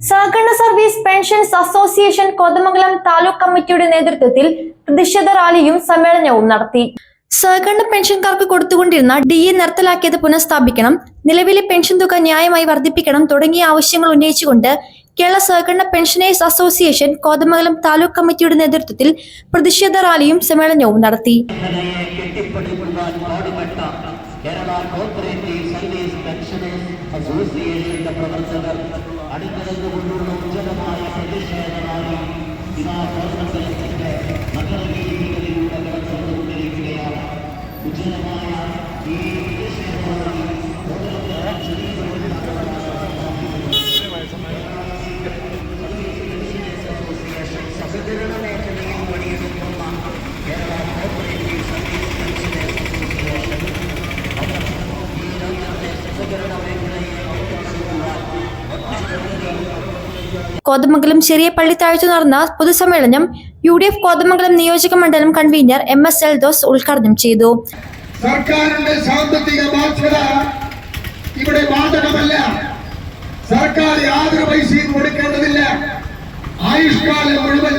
സഹകരണ service pensions association Kothamangalam taluk കമ്മിറ്റിയുടെ നേതൃത്വത്തിൽ പ്രതിഷേധ റാലിയും സമ്മേളനവും നടത്തി. സഹകരണ പെൻഷൻകാർക്ക് കൊടുത്തുകൊണ്ടിരുന്ന ഡി എ നിർത്തലാക്കിയത് പുനഃസ്ഥാപിക്കണം നിലവിലെ പെൻഷൻ തുക ന്യായമായി വർദ്ധിപ്പിക്കണം തുടങ്ങിയ ആവശ്യങ്ങൾ ഉന്നയിച്ചുകൊണ്ട് കേരള സഹകരണ പെൻഷനേഴ്സ് അസോസിയേഷൻ കോതമംഗലം താലൂക്ക് കമ്മിറ്റിയുടെ നേതൃത്വത്തിൽ പ്രതിഷേധ റാലിയും സമ്മേളനവും നടത്തി. കേരള കോപ്പറേറ്റീവ് പെൻഷനേഴ്സ് അസോസിയേഷന്റെ പ്രവർത്തകർ അണിനിരന്നുകൊണ്ടുള്ള ഉജ്ജ്വലമായ പ്രതിഷേധമായി ഇതാ കോതമംഗലം ചെറിയ പള്ളിത്താഴ്ച നടന്ന പൊതുസമ്മേളനം യു ഡി എഫ് കോതമംഗലം നിയോജക മണ്ഡലം കൺവീനർ എം എസ് എൽദോസ് ഉദ്ഘാടനം ചെയ്തു. സർക്കാരിന്റെ സാമ്പത്തിക ബാധ്യത ഇവിടെ ബാധകമല്ല. സർക്കാർ യാതൊരു പൈസയും കൊടുക്കേണ്ടതില്ല. ആയുഷ്കാലം മുഴുവൻ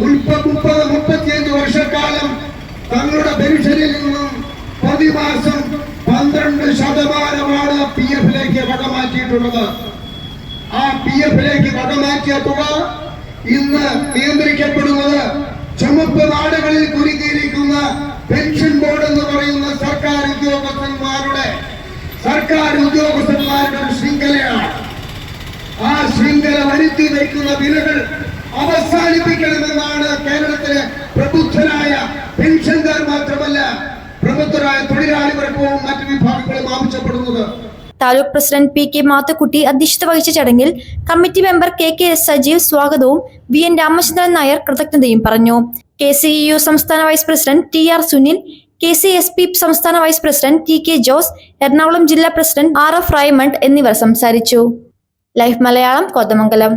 മുപ്പത് മുപ്പത് മുപ്പത്തിയഞ്ച് വർഷക്കാലം തങ്ങളുടെ പെൻഷനിൽ നിന്നും പ്രതിമാസം പന്ത്രണ്ട് ശതമാനമാണ് പി എഫിലേക്ക് വകമാറ്റിയിട്ടുള്ളത് ആ പി എഫിലേക്ക് വകമാറ്റിയ തുക ഇന്ന് നിയന്ത്രിക്കപ്പെടുന്നത് ചുമപ്പ് നാടുകളിൽ കുരുക്കിയിരിക്കുന്ന പെൻഷൻ ബോർഡ് എന്ന് പറയുന്ന സർക്കാർ ഉദ്യോഗസ്ഥന്മാരുടെ സർക്കാർ ഉദ്യോഗസ്ഥന്മാരുടെ ഒരു ശൃംഖലയാണ്. ആ ശൃംഖല വരുത്തി വയ്ക്കുന്ന വിലകൾ അവസാനിപ്പിക്കണമെന്നാണ് കേരളത്തിലെ പ്രബുദ്ധരായ പെൻഷൻകാർ മാത്രമല്ല പ്രബുദ്ധരായ തൊഴിലാളി വർഗവും മറ്റു വിഭാഗങ്ങളും ആവശ്യപ്പെടുന്നത്. Taluk president P K Mathakutty അധ്യക്ഷത വഹിച്ച ചടങ്ങിൽ committee member K K S Sajeev സ്വാഗതവും വി എൻ രാമചന്ദ്രൻ നായർ കൃതജ്ഞതയും പറഞ്ഞു. കെ സി യു സംസ്ഥാന vice president T R Sunil K C S P സംസ്ഥാന vice president T K Jose Ernakulam ജില്ലാ president R F Raymond എന്നിവർ സംസാരിച്ചു. ലൈഫ് മലയാളം കോതമംഗലം.